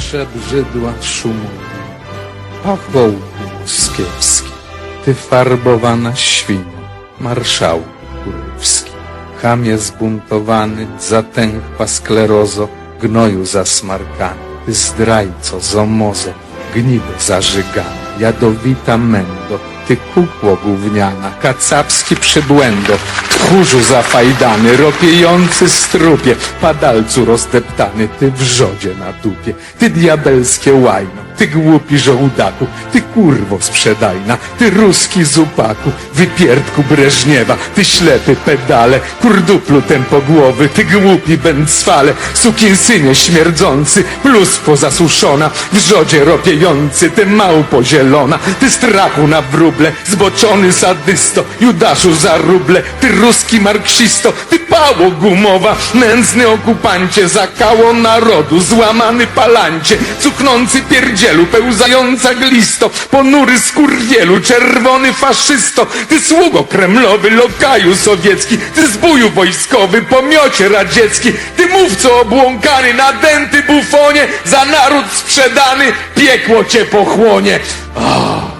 przebrzydła szumuje. Pawełku Moskiewski, ty farbowana świnio, marszałku kurewski, chamie zbuntowany, zatęchła sklerozo, gnoju zasmarkany, ty zdrajco, zomozo, gnido zażygany, jadowita mendo, ty kukło gówniana, kacapski przybłędo, tchórzu zafajdany, ropiejący strupie, padalcu rozdeptany, ty wrzodzie na dupie, ty diabelskie łajno, ty głupi żołdaku, ty kurwo sprzedajna, ty ruski zupaku, wypierdku Breżniewa, ty ślepy pedale, kurduplu tempogłowy, ty głupi bęcwale, sukinsynie śmierdzący, pluskwo zasuszona, wrzodzie ropiejący, ty małpo zielona, ty strachu na wróble, zboczony sadysto, judaszu za ruble, ty ruski marksisto, ty pało gumowa, nędzny okupancie, zakało narodu, złamany palancie, cuchnący pierdzielu, pełzająca glisto, ponury skurwielu, czerwony faszysto, ty sługo kremlowy, lokaju sowiecki, ty zbóju wojskowy, pomiocie radziecki, ty mówco obłąkany, nadęty bufonie, za naród sprzedany, piekło cię pochłonie. O!